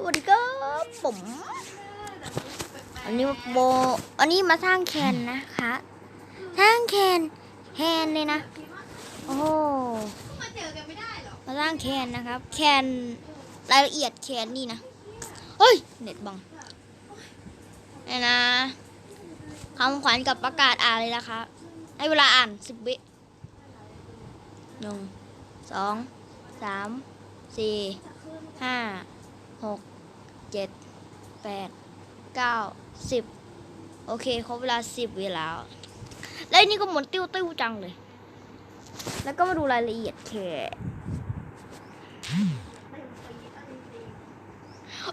สวัสดีครับผมอันนี้มาโบอันนี้มาสร้างแคนนะคะ สร้างแคนแคนเลยนะ โอ้มาเจอกันไม่ได้หรอมาสร้างแคนนะครับ แคนรายละเอียดแคนนี่นะเฮ้ย เน็ตบังนี่นะคำขวัญกับประกาศอ่านเลยนะคะ ให้เวลาอ่านสิบวิหนึ่งสองสามสี่ห้า หกเจ็ดแปดเก้าสิบโอเคครบเวลาสิบเวลา แล้วอันนี่ก็หมุนติ้วติ้วจังเลย แล้วก็มาดูรายละเอียดแค่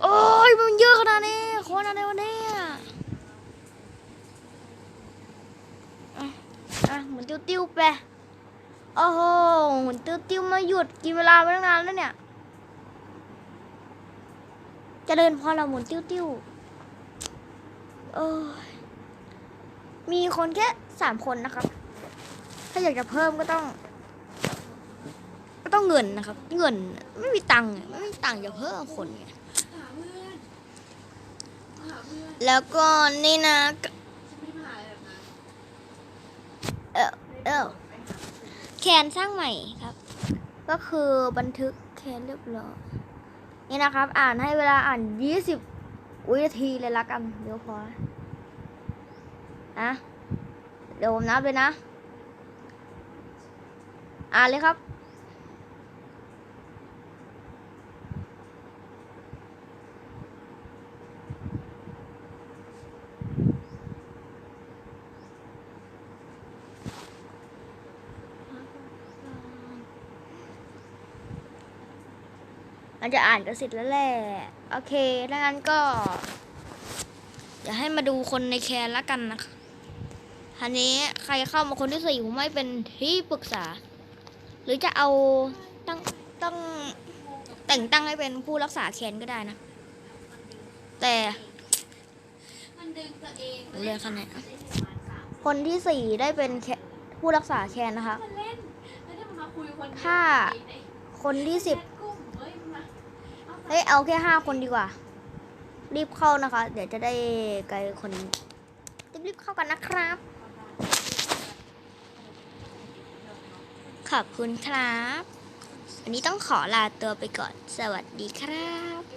โอ้ยมันเยอะขนาดนี้คนอะไรวะเนี่ยอะอะหมุนติ้วติ้วไปโอ้โหหมุนติ้วติ้วมาหยุดกินเวลาไปตั้งนานแล้วเนี่ย เจะเดินพอเราหมุนติ้วติ้วโอ้ยมีคนแค่สามคนนะครับ ถ้าอยากจะเพิ่มก็ต้อง ก็ต้องเงินนะครับ เงินไม่มีตังค์ไม่มีตังค์จะเพิ่มคนไงแล้วก็นี่นะเออเออแคนสร้างใหม่ครับ ก็คือบันทึกแคนเรียบร้อย นี่นะครับ อ่านให้เวลาอ่านยี่สิบวินาทีเลยละกัน เดี๋ยวพอนะเดี๋ยวผมนับเลยนะ อ่านเลยครับ มันจะอ่านก็เสร็จแล้วแหละ โอเคถ้างั้นก็เดี๋ยวให้มาดูคนในแคนละกันนะคะทีนี้ใครเข้ามาคนที่สี่ผมไม่เป็นที่ปรึกษา หรือจะเอาตั้งต้องแต่งตั้งให้เป็นผู้รักษาแคนก็ได้นะ แต่มันดึงตัวเองเรียนคะแนนคนที่สี่ได้เป็นแคผู้รักษาแคนนะคะมันเล่นแล้วถ้ามันมาคุยคนเดียวถ้าคนที่สิบกลุ่มเฮ้ยมา เฮ้ยเอาแค่ห้าคนดีกว่า รีบเข้านะคะ เดี๋ยวจะได้ไกลคนรีบเข้ากันนะครับ ขอบคุณครับ วันนี้ต้องขอลาตัวไปก่อน สวัสดีครับ